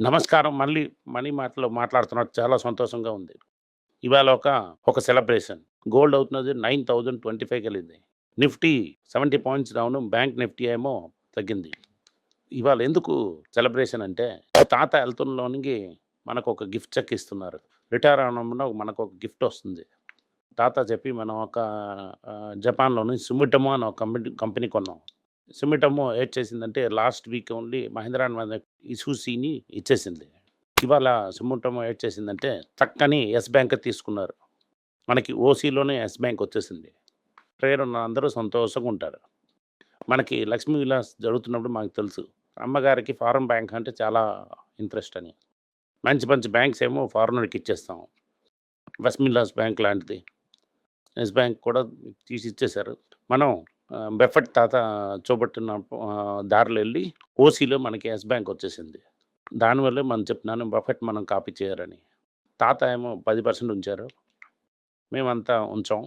నమస్కారం. మళ్ళీ మనీ మాటలో మాట్లాడుతున్నట్టు చాలా సంతోషంగా ఉంది. ఇవాళ ఒక, ఒక సెలబ్రేషన్. గోల్డ్ అవుతున్నది 9025 కెళ్ళింది. Nifty 70 points down. Bank Nifty ఏమో తగ్గింది. ఇవాళ ఎందుకు సెలబ్రేషన్ అంటే తాత వెళ్తున్నలోనికి మనకు ఒక గిఫ్ట్ చెక్ ఇస్తున్నారు. రిటైర్ అవ్వడంలో మనకు ఒక గిఫ్ట్ వస్తుంది. తాత చెప్పి మనం ఒక జపాన్‌లోని సుమిటమో అని ఒక కంపెనీ కంపెనీ కొన్నాం. సుమిటోమో ఏటి చేసిందంటే last week only Mahendra and Mahindra ఇసూసీని ఇచ్చేసింది. ఇవాళ సుమిటోమో ఏడ్ చేసిందంటే చక్కని యెస్ బ్యాంక్ తీసుకున్నారు. మనకి ఓసీలోనే ఎస్ బ్యాంక్ వచ్చేసింది. ట్రేడ్ ఉన్న అందరూ సంతోషంగా ఉంటారు. మనకి లక్ష్మీ విలాస్ జరుగుతున్నప్పుడు మాకు తెలుసు. అమ్మగారికి ఫారెన్ బ్యాంక్ అంటే చాలా ఇంట్రెస్ట్ అని. మంచి మంచి బ్యాంక్స్ ఏమో ఫారినర్‌కి ఇచ్చేస్తాం. లక్ష్మీ విలాస్ బ్యాంక్ లాంటిది. ఎస్ బ్యాంక్ కూడా తీసి ఇచ్చేశారు. మనం బెఫెట్ తాత చూపెట్టిన దారిలో వెళ్ళి ఓసీలో మనకి ఎస్ బ్యాంక్ వచ్చేసింది. దానివల్లే మనం చెప్తున్నాను బఫెట్ మనం కాపీ చేయరని. తాత ఏమో 10% ఉంచారు. మేమంతా ఉంచాం.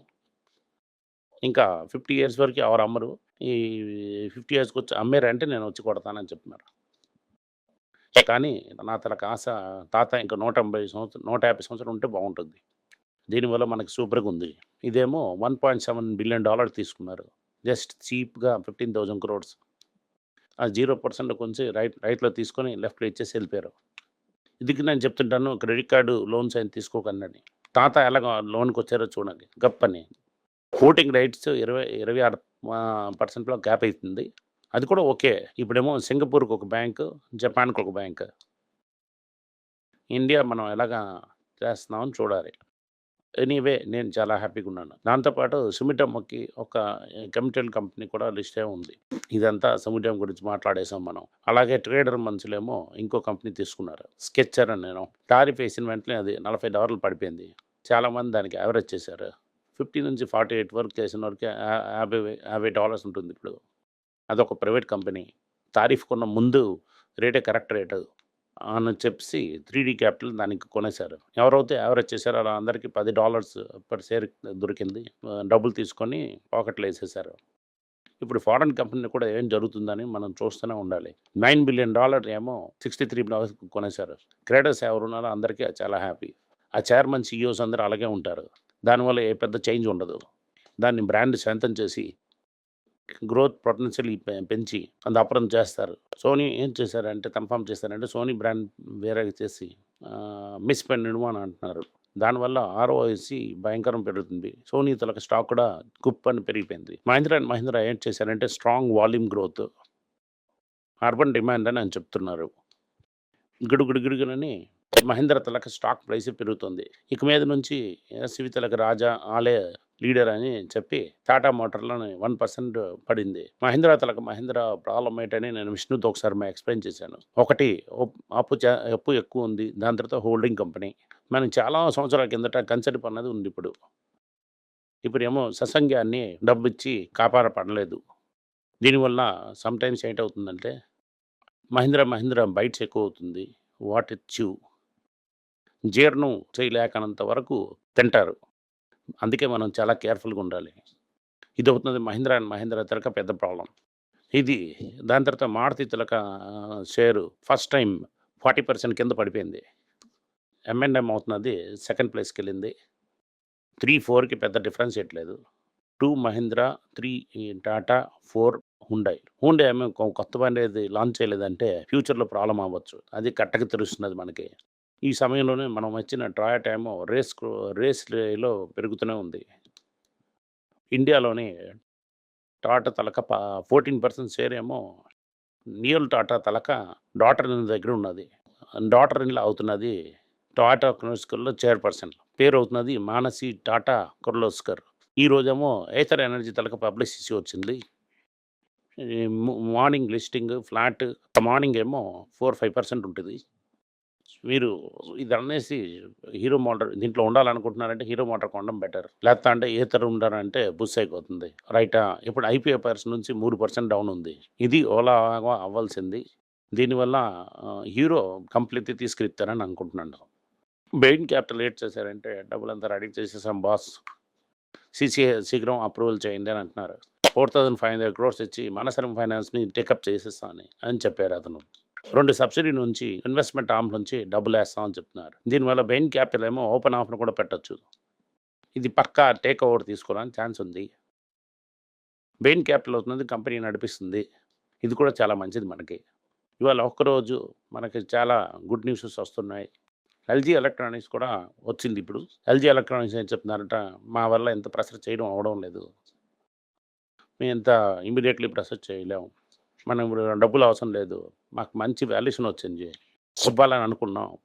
ఇంకా 50 ఇయర్స్ వరకు ఎవరు అమ్మరు. ఈ ఫిఫ్టీ ఇయర్స్కి వచ్చి అమ్మారంటే నేను వచ్చి కొడతానని చెప్తున్నారు. కానీ నా తన ఆశ తాత ఇంకా 180 సంవత్సరం నూట యాభై సంవత్సరం ఉంటే బాగుంటుంది దీనివల్ల మనకి సూపర్‌గా ఉంది. ఇదేమో 1.7 బిలియన్ డాలర్ తీసుకున్నారు. జస్ట్ చీప్‌గా ఫిఫ్టీన్ థౌజండ్ క్రోడ్స్ ఆ జీరో పర్సెంట్ కొంచెం రైట్ రైట్‌లో తీసుకొని లెఫ్ట్‌లో ఇచ్చేసి వెళ్ళిపోయారు ఇదికి నేను చెప్తుంటాను క్రెడిట్ కార్డు లోన్స్ అయిన తీసుకోకండి తాత ఎలాగ లోన్‌కొచ్చారో చూడండి గప్పని. ఓటింగ్ రైట్స్ ఇరవై ఇరవై ఆరు పర్సెంట్‌లో గ్యాప్ అవుతుంది అది కూడా ఓకే. ఇప్పుడేమో సింగపూర్‌కి ఒక బ్యాంకు జపాన్‌కి ఒక బ్యాంక్. ఇండియా మనం ఎలాగా చేస్తున్నామని చూడాలి. ఎనీవే నేను చాలా హ్యాపీగా ఉన్నాను. దాంతోపాటు సుమిటమ్మకి ఒక కెమికల్ కంపెనీ కూడా లిస్టే ఉంది. ఇదంతా సుమిటమ్ గురించి మాట్లాడేసాం మనం. అలాగే ట్రేడర్ మనుషులేమో ఇంకో కంపెనీ తీసుకున్నారు. స్కెచ్చర్ అని నేను. టారిఫ్ వేసిన వెంటనే అది $40 పడిపోయింది. చాలామంది దానికి యావరేజ్ చేశారు. 50-48 వరకు చేసిన వరకే యాభై యాభై డాలర్స్ ఉంటుంది ఇప్పుడు. అదొక ప్రైవేట్ కంపెనీ. తారీఫ్ కొన్న ముందు రేటే కరెక్ట్ రేటు అని చెప్పి త్రీడీ క్యాపిటల్ దానికి కొనేశారు. ఎవరైతే యావరేజ్ చేశారో అలా అందరికి $10 పర్ షేర్ దొరికింది. డబ్బులు తీసుకొని పాకెట్‌లో వేసేసారు ఇప్పుడు ఫారెన్ కంపెనీ కూడా ఏం జరుగుతుందని మనం చూస్తూనే ఉండాలి. నైన్ బిలియన్ డాలర్ ఏమో సిక్స్టీ త్రీ డాలర్స్ కొనేశారు. క్రేడర్స్ ఎవరున్నారో అందరికీ చాలా హ్యాపీ. ఆ చైర్మన్, సీఈఓస్ అందరూ అలాగే ఉంటారు. దానివల్ల ఏ పెద్ద చేంజ్ ఉండదు. దాన్ని బ్రాండ్ శాంతం చేసి గ్రోత్ పొటెన్షియల్ పె పెంచి అప్రం చేస్తారు. సోనీ ఏం చేశారంటే కన్ఫర్మ్ చేశారంటే సోనీ బ్రాండ్ వేరే చేసి మిస్ పెన్నిడుమో అని అంటున్నారు. దానివల్ల ఆర్ఓఎస్సి భయంకరం పెరుగుతుంది. సోనీ తలక స్టాక్ కూడా కుప్పని పెరిగిపోయింది. మహీంద్రా అండ్ మహీంద్రా ఏం చేశారంటే strong volume growth. Urban demand అని అని చెప్తున్నారు. గిడుగిడు గిడుగునని తలక స్టాక్ ప్రైస్ పెరుగుతుంది. ఇక మీద నుంచి ఎస్‌వి తలక రాజా ఆలే లీడర్ అని చెప్పి టాటా మోటార్‌లోని వన్ పర్సెంట్ పడింది. మహీంద్రా తలక మహీంద్రా ప్రాబ్లమ్ ఏంటని నేను విష్ణుతో ఒకసారి మా ఎక్స్‌ప్లెయిన్ చేశాను. ఒకటి ఒప్ అప్పు అప్పు ఎక్కువ ఉంది. దాని తర్వాత హోల్డింగ్ కంపెనీ. మనం చాలా సంవత్సరాల కిందట కన్సెప్ట్ అన్నది ఉంది ఇప్పుడు. ఇప్పుడేమో సత్సంగాన్ని డబ్బిచ్చి కాపాడపడలేదు. దీనివల్ల సమ్‌టైమ్స్ ఏంటవుతుందంటే మహీంద్రా మహీంద్రా బైట్స్ ఎక్కువవుతుంది. వాట్ ఇట్ చూ. జీర్ణం చేయలేకనంత వరకు తింటారు. అందుకే మనం చాలా కేర్‌ఫుల్‌గా ఉండాలి. ఇది అవుతుంది మహీంద్రా అండ్ మహీంద్రా తిలక పెద్ద ప్రాబ్లం ఇది దాని తర్వాత మారుతి తలక share first time forty percent కింద పడిపోయింది. ఎంఎన్ఎం అవుతున్నది సెకండ్ ప్లేస్కి వెళ్ళింది త్రీ ఫోర్కి పెద్ద డిఫరెన్స్ ఇవ్వట్లేదు two Mahindra, three Tata, four Hyundai. Hyundai ఏమో కొత్త బండేది లాంచ్ చేయలేదంటే ఫ్యూచర్‌లో ప్రాబ్లమ్ అవ్వచ్చు. అది కట్టక తెలుస్తున్నది మనకి. ఈ సమయంలోనే మనం వచ్చిన టొయోటా ఏమో రేస్ రేస్‌లో పెరుగుతూనే ఉంది. ఇండియాలోని టాటా తలక ఫోర్టీన్ పర్సెంట్ షేర్ ఏమో నియోల్ టాటా తలక డాటర్ ఇన్ దగ్గర ఉన్నది. డాటర్ ఇన్‌లా అవుతున్నది టాటా కిర్లోస్కర్‌లో చైర్పర్సన్. పేరవుతున్నది మానసి టాటా కిర్లోస్కర్. ఈరోజేమో ఏథర్ ఎనర్జీ తలక పబ్లిసిటీ వచ్చింది. మార్నింగ్ లిస్టింగ్ ఫ్లాట్ మార్నింగ్ ఏమో ఫోర్ ఫైవ్ పర్సెంట్ ఉంటుంది మీరు ఇది అనేసి హీరో మోటార్ దీంట్లో ఉండాలనుకుంటున్నారంటే హీరో మోటార్ కొనడం బెటర్. లేకపోతే అంటే ఏథర్ ఉండాలంటే బుస్ అయిపోతుంది. రైటా? ఇప్పుడు ఐపీఓ పర్స్ నుంచి మూడు పర్సెంట్ డౌన్ ఉంది. ఇది ఓలా అవ్వాల్సింది. దీనివల్ల హీరో కంప్లీట్‌గా తీసుకెళ్తారని అనుకుంటున్నాను. బెయిన్ క్యాపిటల్ ఏట్ చేశారంటే డబ్బులంతా రెడీ చేసేసాం బాస్. సీసీఏ శీఘ్రం అప్రూవల్ చేయండి అని అంటున్నారు. 4500 క్రోర్స్ ఇచ్చి మనసరం ఫైనాన్స్‌ని టేకప్ చేసేస్తా అని అని చెప్పారు అతను. రెండు సబ్సిడీ నుంచి ఇన్వెస్ట్మెంట్ ఆమ్ నుంచి డబ్బులు వేస్తామని చెప్తున్నారు. దీనివల్ల బెయిన్ క్యాపిటల్ ఏమో ఓపెన్ ఆఫర్ కూడా పెట్టచ్చు. ఇది పక్కా టేక్ ఓవర్ తీసుకోవడానికి ఛాన్స్ ఉంది. బెయిన్ క్యాపిటల్ అవుతుంది కంపెనీ నడిపిస్తుంది. ఇది కూడా చాలా మంచిది మనకి. ఇవాళ ఒక్కరోజు మనకి చాలా గుడ్ న్యూసెస్ వస్తున్నాయి. ఎల్జీ ఎలక్ట్రానిక్స్ కూడా వచ్చింది ఇప్పుడు. ఎల్జీ ఎలక్ట్రానిక్స్ ఏం చెప్తున్నారంట మా వల్ల ఎంత ప్రెసర్ చేయడం అవడం లేదు. మేము ఎంత ఇమీడియట్లీ ప్రెసర్ చేయలేము. మనం ఇప్పుడు డబ్బులు అవసరం లేదు. మాకు మంచి వాల్యుయేషన్ వచ్చింది. ఇవ్వాలని అనుకున్నాం.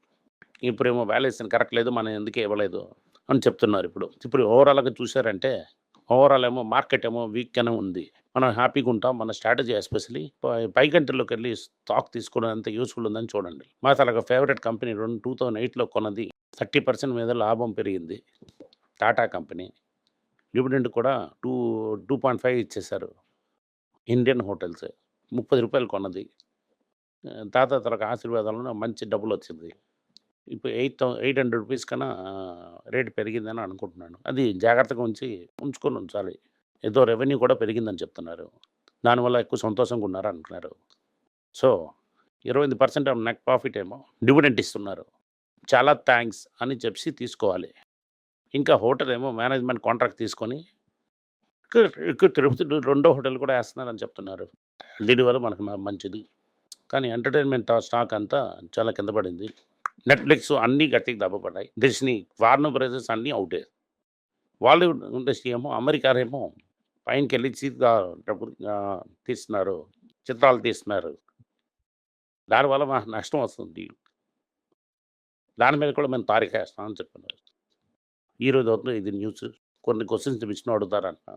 ఇప్పుడేమో వాల్యుయేషన్ కరెక్ట్ లేదు. మనం ఎందుకే ఇవ్వలేదు? అని చెప్తున్నారు ఇప్పుడు. ఇప్పుడు ఓవరాల్గా చూసారంటే ఓవరాల్ ఏమో మార్కెట్ ఏమో వీక్గానే ఉంది. మనం హ్యాపీగా ఉంటాం. మన స్ట్రాటజీ ఎస్పెషలీ పై కంట్రీలోకి వెళ్ళి స్టాక్ తీసుకోవడం ఎంత యూస్ఫుల్ ఉందని చూడండి. మా తలక ఫేవరెట్ కంపెనీ రెండు టూ థౌజండ్ ఎయిట్లో కొన్నది. థర్టీ పర్సెంట్ మీద లాభం పెరిగింది. టాటా కంపెనీ. డివిడెండ్ కూడా టూ టూ పాయింట్ ఫైవ్ ఇచ్చేశారు. Indian hotels. ముప్పది రూపాయలు కొన్నది. తాత తలకు ఆశీర్వాదాలను మంచి డబ్బులు వచ్చింది ఇప్పుడు ఎయిట్ ఎయిట్ హండ్రెడ్ రూపీస్ కన్నా రేట్ పెరిగిందని అనుకుంటున్నాను. అది జాగ్రత్తగా ఉంచి ఉంచుకొని ఉంచాలి. ఏదో రెవెన్యూ కూడా పెరిగిందని చెప్తున్నారు. దానివల్ల ఎక్కువ సంతోషంగా ఉన్నారు అంటున్నారు. సో ఇరవై ఎనిమిది పర్సెంట్ నెట్ ప్రాఫిట్ ఏమో డివిడెంట్ ఇస్తున్నారు. చాలా థ్యాంక్స్ అని చెప్పి తీసుకోవాలి. ఇంకా హోటల్ ఏమో మేనేజ్మెంట్ కాంట్రాక్ట్ తీసుకొని ఇక్కడ ఇక్కడ తిరుపతి రెండో హోటల్ కూడా వేస్తున్నారని చెప్తున్నారు. దీనివల్ల మనకు మంచిది. కానీ ఎంటర్టైన్మెంట్ స్టాక్ అంతా చాలా కింద పడింది. నెట్ఫ్లిక్స్ అన్నీ గట్టికి దెబ్బపడ్డాయి. డిస్నీ వార్నర్ బ్రదర్స్ అన్నీ అవుటే బాలీవుడ్ ఇండస్ట్రీ ఏమో అమెరికా ఏమో పైనకి వెళ్ళి చీప్గా తీస్తున్నారు. చిత్రాలు తీస్తున్నారు. దానివల్ల మాకు నష్టం వస్తుంది. దాని మీద కూడా మేము తారీఖు వేస్తామని చెప్పినారు ఈరోజు అవుతుంది ఇది న్యూస్. కొన్ని క్వశ్చన్స్ మిషన్ అడుగుతారంట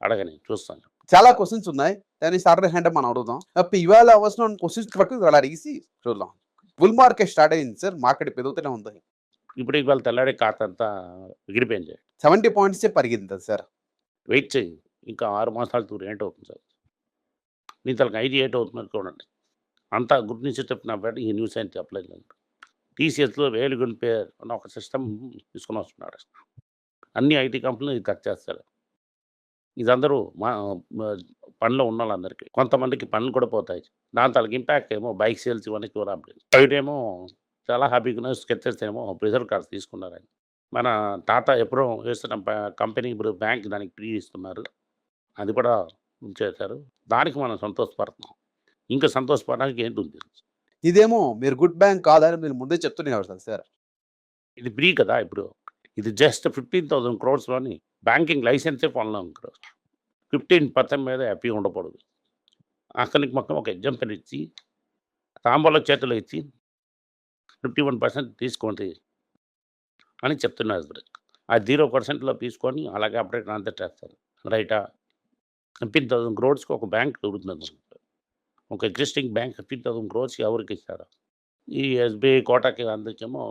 అడగని చూస్తాను. చాలా క్వశ్చన్స్ ఉన్నాయి. దాని సాటర్డే హ్యాండ్ మనం అడుగుదాం. అప్పుడు ఇవాళ అవసరం క్వశ్చన్స్ వరకు అలా అడిగేసి చూద్దాం. బుల్ మార్కెట్ స్టార్ట్ అయింది సార్ మార్కెట్ పెరుగుతూనే ఉంది. ఇప్పుడు ఇవాళ తెల్లాడే ఖాతా అంతా ఎగిరిపోయింది సెవెంటీ పాయింట్స్ పరిగింది సార్ వెయిట్ చేయి ఇంకా ఆరు మాసాలు తూరు ఏంటి అవుతుంది సార్ నీ తలకు ఐదు ఏట్ అవుతున్నది చూడండి అంతా గుర్తు నుంచి చెప్పిన బట్టి ఈ న్యూస్ అని చెప్పలేదు టీసీఎస్లో వేలు గొలిపే అన్న ఒక సిస్టమ్ తీసుకుని వస్తున్నాడు. అన్ని ఐటీ కంపెనీలు ఇది కట్ చేస్తారు. ఇదందరూ మా మా- పనిలో ఉన్న వాళ్ళందరికీ కొంతమందికి పనులు కూడా పోతాయి. దాని తలకి ఇంపాక్ట్ ఏమో బైక్ సేల్స్ ఇవన్నీ కూడా బయటేమో చాలా హ్యాపీగా స్కెచెస్ ఏమో ప్రిజర్వ్ కార్డ్స్ తీసుకున్నారు ఆయన. మన టాటా ఎప్పుడో వేస్తున్న కంపెనీ ఇప్పుడు బ్యాంక్ దానికి ఫ్రీ ఇస్తున్నారు. అది కూడా చేశారు. దానికి మనం సంతోషపడుతున్నాం. ఇంకా సంతోషపడడానికి ఏంటి ఉంది? ఇదేమో మీరు గుడ్ బ్యాంక్ కాదని మీరు ముందే చెప్తున్నారు సార్ సార్. ఇది ఫ్రీ కదా ఇప్పుడు. ఇది జస్ట్ ఫిఫ్టీన్ థౌసండ్ క్రోర్స్లోని బ్యాంకింగ్ లైసెన్సే పొందలేం ఇక్కడ. ఫిఫ్టీన్ పర్సెంట్ మీద హ్యాపీగా ఉండకూడదు. అక్కడికి మొత్తం ఒక ఎగ్జాంపుల్ ఇచ్చి తాంబూల చేతులు ఇచ్చి ఫిఫ్టీ వన్ పర్సెంట్ తీసుకోండి అని చెప్తున్నారు ఇప్పుడు ఆ జీరో పర్సెంట్లో తీసుకొని అలాగే అప్డేట్ అంతా చేస్తారు. రైటా? ఫిఫ్టీన్ థౌసండ్ క్రోడ్స్కి ఒక బ్యాంక్ దొరుకుతుంది ఒక existing bank fifteen thousand crores ఎవరికి ఇస్తారు. ఈ ఎస్బీఐ కోటాకి అందరికేమో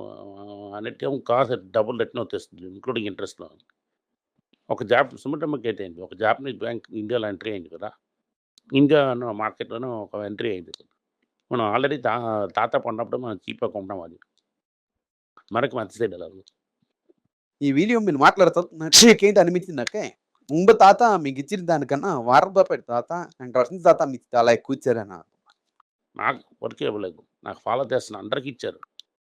అన్నిటికేమో కాస్త డబుల్ రిటర్న్ వచ్చేస్తుంది ఇంక్లూడింగ్ ఇంట్రెస్ట్లో. ఒక జాబ్ సుమటమ్మకి అయితే అయింది. ఒక జాపనీస్ బ్యాంక్ ఇండియాలో ఎంట్రీ అయింది కదా. ఇండియా మార్కెట్లోనే ఒక ఎంట్రీ అయింది. మనం ఆల్రెడీ తా తాత కొన్నప్పుడు మనం చీప్గా కొంటాం అది. మనకి మంచి సైడ్ అలా ఈ వీడియో మీరు మాట్లాడుతూ ఏంటి అనిపించింది నాకే? ముందు తాత మీకు ఇచ్చిన దానికన్నా వారం రూపాయలు తాత అండ్ వర్షం తాత మీకు చాలా ఎక్కువ ఇచ్చారన్న నాకు. వర్క్ ఇవ్వలేదు. నాకు ఫాలో చేస్తున్న అందరికీ ఇచ్చారు.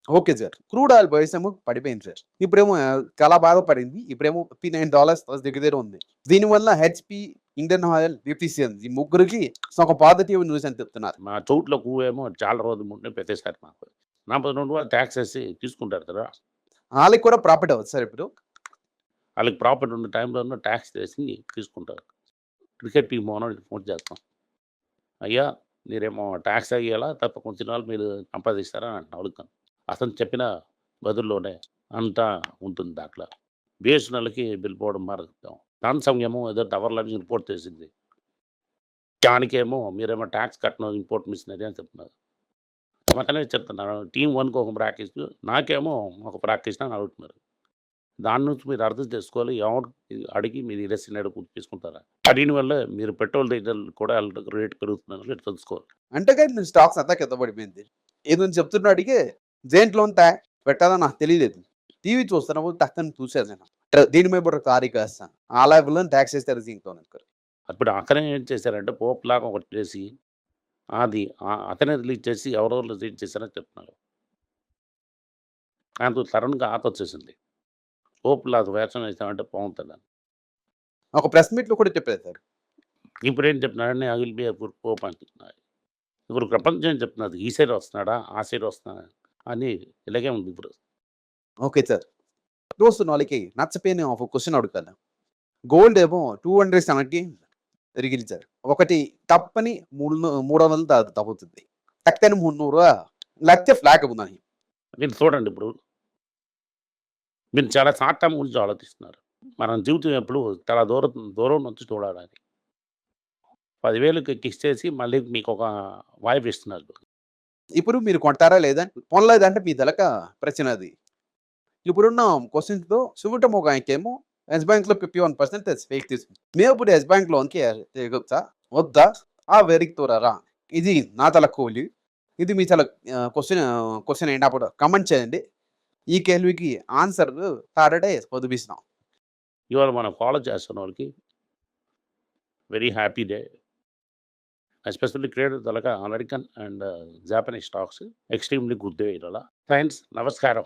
Okay sir. Crude oil price ఏమో పడిపోయింది సార్. ఇప్పుడేమో చాలా బాగా పడింది. ఇప్పుడేమో ఫిఫ్టీ నైన్ డాలర్స్ దగ్గర దగ్గర ఉంది. దీనివల్ల హెచ్పి ఇండియన్ ఆయిల్ ఫిఫ్టీసియన్ ఈ ముగ్గురికి ఒక పాజిటివ్ న్యూస్ అని చెప్తున్నారు. మా చోట్ల ఏమో చాలా రోజుల ముందే పెట్టేశారు మాకు. నలభై రెండు వాళ్ళు ట్యాక్స్ వేసి తీసుకుంటారు కదా. వాళ్ళకి కూడా ప్రాఫిట్ అవ్వదు సార్ ఇప్పుడు. వాళ్ళకి ప్రాఫిట్ ఉన్న టైంలో ట్యాక్స్ వేసి తీసుకుంటారు. క్రికెట్ టీం ఓనర్ ఫోన్ చేస్తాం. అయ్యా మీరేమో ట్యాక్స్ అయ్యేలా తప్ప కొంచెం మీరు సంపాదిస్తారా అని అంటున్నా అడుగుతాను. అతను చెప్పిన బదుల్లోనే అంతా ఉంటుంది దాంట్లో. బిఎస్ఎన్ఎల్కి వెళ్ళిపోవడం మార్గం దాని సమయము ఏదో టవర్లని రిపోర్ట్ చేసింది. దానికేమో మీరేమో ట్యాక్స్ కట్టను ఇంపోర్ట్ మిషనరీ అని చెప్తున్నారు. అతనే చెప్తున్నారు. టీం వన్కి ఒక ప్రాక్టీస్ నాకేమో ఒక ప్రాక్టీస్ అని అడుగుతున్నారు. దాని నుంచి మీరు అర్థం చేసుకోవాలి. ఎవరు అడిగి మీరు ఇరసి నడుపు తీసుకుంటారా? దీని వల్ల మీరు పెట్రోల్ డీజిల్ కూడా రేట్ పెరుగుతుందని తెలుసుకోవాలి. అంటే నేను స్టాక్స్ అంతా కింద పడిపోయింది. ఏదో చెప్తున్నాడికి దేంట్లో అంతా పెట్టాలో నాకు తెలియలేదు టీవీ చూస్తున్నప్పుడు టక్కని చూసేది నేను. దీని మీద కూడా తారీఖు వేస్తాను ఆ లెవెల్లో ట్యాక్స్ వేస్తారు దీంతో అప్పుడు అక్కడ ఏం చేశారంటే పోప్ లాగా ఒకటి చేసి అది అతనే రిలీజ్ చేసి ఎవరెవరు రిలీజ్ చేశారో చెప్తున్నారు. దాంతో సడన్గా ఆత వచ్చేసింది. ఓపులా అది వేషం వేసామంటే బాగుంటుందని ఒక ప్రెస్ మీట్లో కూడా చెప్పారు సార్. ఇప్పుడు ఏం చెప్తున్నాడని అగిల్ బి పోప్ అంటున్నారు. ఇప్పుడు ప్రపంచం చెప్తున్నది? ఈ సైడ్ వస్తున్నాడా? ఆ సైడ్ వస్తున్నాడా? అని ఇలాగే ఉంది ఇప్పుడు. Okay sir. చూస్తున్న వాళ్ళకి నచ్చపోయిన ఒక క్వశ్చన్ అడుగుతాను. గోల్డ్ ఏమో టూ హండ్రెడ్ సెవెంటీ తిరిగిలిచారు ఒకటి తప్పని మూడు మూడు వందలు తగ్గుతుంది తక్కని మున్నూరు లక్ష ఫ్లాగ్ ఉందని. మీరు చూడండి ఇప్పుడు. మీరు చాలా షార్ట్ టర్మ్ గురించి ఆలోచిస్తున్నారు. మనం జీవితం ఎప్పుడు చాలా దూరం దూరం నుంచి చూడాలి పదివేలకు ఎక్కిచ్చేసి మళ్ళీ మీకు ఒక వాయిపు ఇస్తున్నారు. ఇప్పుడు మీరు కొంటారా లేదా? కొనలేదంటే మీ తెలక ప్రశ్న అది. ఇప్పుడున్న క్వశ్చన్స్తో తో ఒక ఆయనకేమో ఎస్ బ్యాంక్లో ఫిఫ్టీ వన్ పర్సెంట్ ఫేక్ తీసుకుంది మేము ఇప్పుడు ఎస్ బ్యాంక్ లోన్కి తెగొచ్చా వద్దా? ఆ వెరికి తోరారా ఇది నా తల కోలి. ఇది మీ తల క్వశ్చన్ క్వశ్చన్ అయినప్పుడు కమెంట్ చేయండి. ఈ కేల్వికి ఆన్సర్ సాటర్డే పొదిపిస్తున్నాం ఇవాళ మనం ఫాలో చేస్తున్న వాళ్ళకి very happy day. Especially creator తలక American and Japanese stocks extremely good day thanks నమస్కారం.